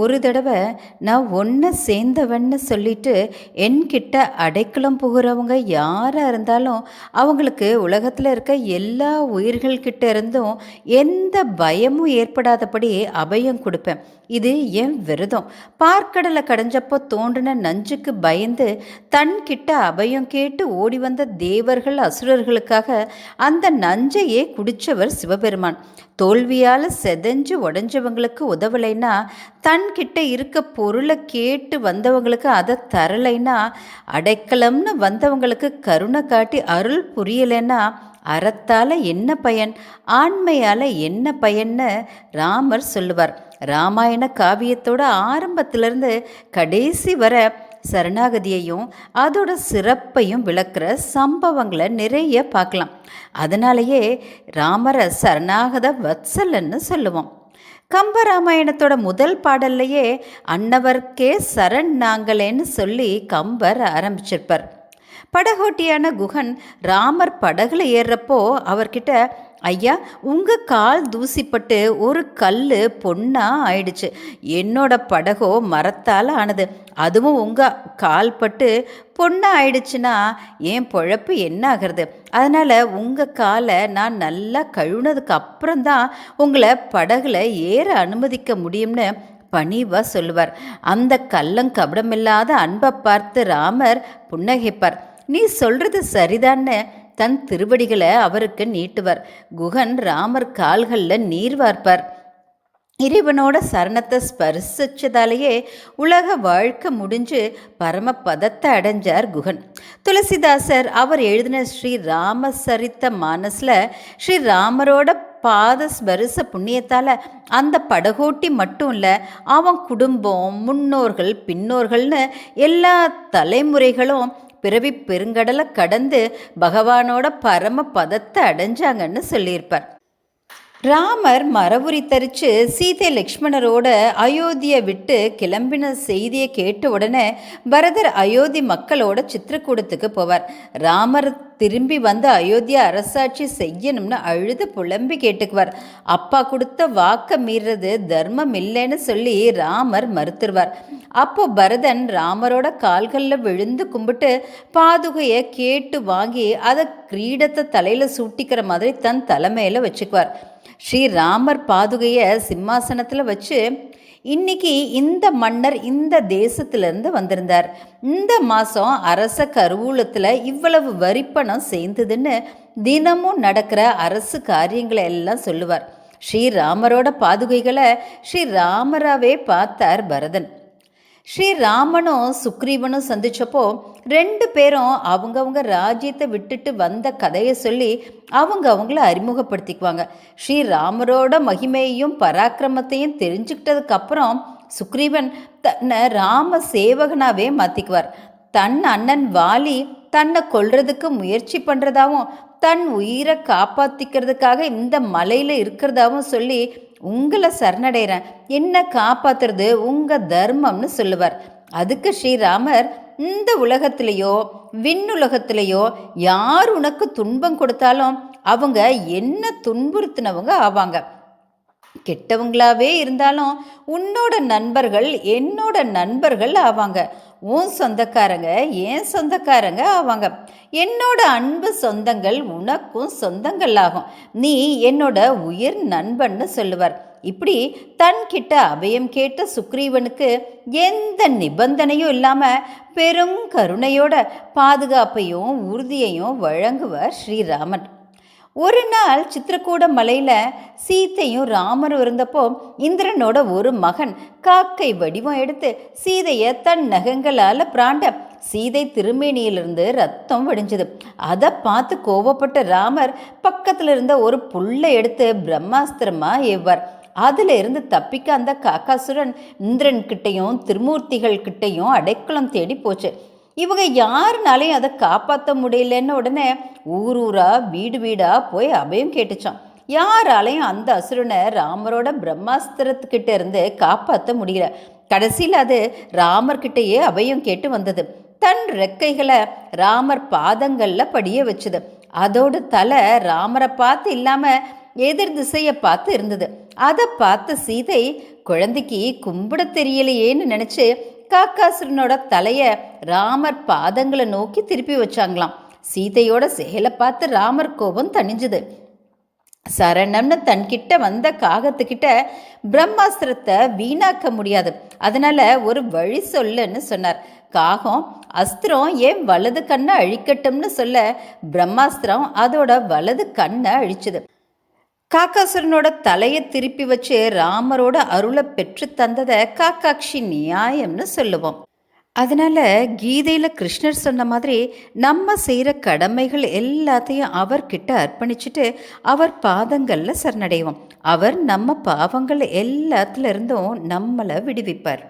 ஒரு தடவை நான் ஒன்றை சேர்ந்தவன்னு சொல்லிட்டு என்கிட்ட அடைக்கலம் புகுறவங்க யாராக இருந்தாலும் அவங்களுக்கு உலகத்தில் இருக்க எல்லா உயிர்கள்கிட்ட இருந்தும் எந்த பயமும் ஏற்படாதபடி அபயம் கொடுப்பேன். இது என் விரதம். பார்க்கடலை கடைஞ்சப்போ தோன்றின நஞ்சுக்கு பயந்து தன்கிட்ட அபயம் கேட்டு ஓடி வந்த தேவர்கள் அசுரர்களுக்காக அந்த நஞ்சையே குடிச்சவர் சிவபெருமான். தோல்வியால் செதஞ்சு உடஞ்சவங்களுக்கு உதவலைன்னா கிட்ட இருக்க பொருளை கேட்டு வந்தவங்களுக்கு அதை தரலைன்னா அடைக்கலம்னு வந்தவங்களுக்கு கருணை காட்டி அருள் புரியலைன்னா அறத்தால் என்ன பயன் ஆண்மையால் என்ன பயன்னு ராமர் சொல்லுவார். ராமாயண காவியத்தோட ஆரம்பத்திலிருந்து கடைசி வர சரணாகதியையும் அதோட சிறப்பையும் விளக்குற சம்பவங்களை நிறைய பார்க்கலாம். அதனாலேயே ராமரை சரணாகத வத்சலன்னு சொல்லுவோம். கம்பராமாயணத்தோட முதல் பாடல்லையே அன்னவர்க்கே சரண் நாங்களேன்னு சொல்லி கம்பர் ஆரம்பிச்சிருப்பார். படகோட்டியான குகன் ராமர் படகுல ஏறுறப்போ அவர்கிட்ட ஐயா உங்கள் கால் தூசிப்பட்டு ஒரு கல் பொண்ணாக ஆயிடுச்சு. என்னோட படகோ மரத்தால் ஆனது. அதுவும் உங்கள் கால் பட்டு பொண்ணாக ஆயிடுச்சுன்னா என் பொழப்பு என்ன ஆகிறது? அதனால் உங்கள் காலை நான் நல்லா கழுவுனதுக்கு அப்புறம்தான் உங்களை படகுல ஏற அனுமதிக்க முடியும்னு பணிவாக சொல்லுவார். அந்த கள்ளம் கபடமில்லாத அன்பை பார்த்து ராமர் புன்னகைப்பார். நீ சொல்கிறது சரிதான்னு தன் திருவடிகளை அவருக்கு நீட்டுவர். குகன் ராமர் கால்களில் நீர் வார்ப்பார். இறைவனோட சரணத்தை ஸ்பரிசிச்சதாலேயே உலக வாழ்க்கை முடிஞ்சு பரம பதத்தை அடைஞ்சார் குகன். துளசிதாசர் அவர் எழுதின ஸ்ரீ ராமசரித்த மானஸில் ஸ்ரீ ராமரோட பாத ஸ்பரிச புண்ணியத்தால் அந்த படகோட்டி மட்டும் இல்லை அவன் குடும்பம் முன்னோர்கள் பின்னோர்கள்னு எல்லா தலைமுறைகளும் பிறவி பெருங்கடலை கடந்து பகவானோட பரம பதத்தை அடைஞ்சாங்கன்னு சொல்லியிருப்பார். ராமர் மரபுரி தரிச்சு சீதை லக்ஷ்மணரோட அயோத்தியை விட்டு கிளம்பின செய்தியை கேட்ட உடனே பரதர் அயோத்தி மக்களோட சித்திரக்கூடத்துக்கு போவார். ராமர் திரும்பி வந்து அயோத்தியா அரசாட்சி செய்யணும்னு அழுது புலம்பி கேட்டுக்குவார். அப்பா கொடுத்த வாக்க மீறது தர்மம் இல்லைன்னு சொல்லி ராமர் மறுத்துருவார். அப்போ பரதன் ராமரோட கால்களில் விழுந்து கும்பிட்டு பாதுகையை கேட்டு வாங்கி அதை கிரீடத்தை தலையில் சூட்டிக்கிற மாதிரி தன் தலைமையில் வச்சுக்குவார். ஸ்ரீராமர் பாதுகையை சிம்மாசனத்தில் வச்சு இன்னைக்கு இந்த மன்னர் இந்த தேசத்திலிருந்து வந்திருந்தார். இந்த மாதம் அரச கருவூலத்தில் இவ்வளவு வரிப்பணம் சேர்ந்ததுன்னு தினமும் நடக்கிற அரசு காரியங்களை எல்லாம் சொல்லுவார். ஸ்ரீராமரோட பாதுகைகளை ஸ்ரீராமராவே பார்த்தார் பரதன். ஸ்ரீராமனும் சுக்ரீவனும் சந்தித்தப்போ ரெண்டு பேரும் அவங்கவுங்க ராஜ்யத்தை விட்டுட்டு வந்த கதையை சொல்லி அவங்க அவங்கள அறிமுகப்படுத்திக்குவாங்க. ஸ்ரீராமரோட மகிமையையும் பராக்கிரமத்தையும் தெரிஞ்சுக்கிட்டதுக்கப்புறம் சுக்ரீவன் தன்னை ராம சேவகனாகவே மாற்றிக்குவார் தன் அண்ணன் வாலி தன்னை கொல்றதுக்கு முயற்சி பண்ணுறதாவும் தன் உயிரை காப்பாற்றிக்கிறதுக்காக இந்த மலையில் இருக்கிறதாவும் சொல்லி உங்களை சரணடைகிறேன் என்ன காப்பாத்துறது உங்கள் தர்மம்னு சொல்லுவார். அதுக்கு ஸ்ரீராமர் இந்த உலகத்திலேயோ விண்ணுலகத்திலேயோ யார் உனக்கு துன்பம் கொடுத்தாலும் அவங்க என்ன துன்புறுத்தினவங்க ஆவாங்க. கெட்டவங்களாவே இருந்தாலும் உன்னோட நண்பர்கள் என்னோட நண்பர்கள் ஆவாங்க. உன் சொந்தக்காரங்க என் சொந்தக்காரங்க ஆவாங்க என்னோட அன்பு சொந்தங்கள் உனக்கும் சொந்தங்கள் ஆகும் நீ என்னோட உயிர் நண்பன்னு சொல்லுவார். இப்படி தன்கிட்ட அபயம் கேட்ட சுக்ரீவனுக்கு எந்த நிபந்தனையும் இல்லாமல் பெரும் கருணையோட பாதுகாப்பையும் உறுதியையும் வழங்குவார் ஸ்ரீராமன். ஒரு நாள் சித்திரக்கூட மலையில் சீத்தையும் ராமரும் இருந்தப்போ இந்திரனோட ஒரு மகன் காக்கை வடிவம் எடுத்து சீதையை தன் நகங்களால் பிராண்ட சீதை திருமேனியிலிருந்து ரத்தம் வடிஞ்சது. அதை பார்த்து கோவப்பட்ட ராமர் பக்கத்தில் இருந்த ஒரு புல்லை எடுத்து பிரம்மாஸ்திரமா ஏவார் அதில் இருந்து தப்பிக்க அந்த காக்காசுரன் இந்திரன் கிட்டையும் திருமூர்த்திகள் கிட்டையும் அடைக்கலம் தேடி போச்சு. இவங்க யாருனாலையும் அதை காப்பாற்ற முடியலன்னு உடனே ஊர் ஊரா வீடு வீடாக போய் அபயம் கேட்டுச்சான் யாராலையும் அந்த அசுரனை ராமரோட பிரம்மாஸ்திரத்துக்கிட்ட இருந்து காப்பாற்ற முடியல. கடைசியில் அது ராமர்கிட்டயே அபயம் கேட்டு வந்தது. தன் ரெக்கைகளை ராமர் பாதங்களில் படிய வச்சுது. அதோட தலை ராமரை பார்த்து இல்லாமல் எதிர் திசையை பார்த்து இருந்தது. அதை பார்த்த சீதை குழந்தைக்கு கும்பிட தெரியலையேன்னு நினச்சி காக்காசுரனோட தலையை ராமர் பாதங்களை நோக்கி திருப்பி வச்சாங்களாம். சீதையோட செயலை பார்த்து ராமர் கோபம் தணிஞ்சுது. சரணம்னு தன்கிட்ட வந்த காகத்துக்கிட்ட பிரம்மாஸ்திரத்தை வீணாக்க முடியாது. அதனால ஒரு வழி சொல்லுன்னு சொன்னார். காகம் அஸ்திரம் ஏன் வலது கண்ணை அழிக்கட்டும்னு சொல்ல பிரம்மாஸ்திரம் அதோட வலது கண்ணை அழிச்சுது. காக்காசுரனோட தலையை திருப்பி வச்சு ராமரோட அருளை பெற்று தந்ததை காக்காட்சி நியாயம்னு சொல்லுவோம். அதனால கீதையில கிருஷ்ணர் சொன்ன மாதிரி நம்ம செய்கிற கடமைகள் எல்லாத்தையும் அவர்கிட்ட அர்ப்பணிச்சுட்டு அவர் பாதங்களில் சரணடைவோம். அவர் நம்ம பாவங்கள் எல்லாத்துல இருந்தும் நம்மளை விடுவிப்பார்.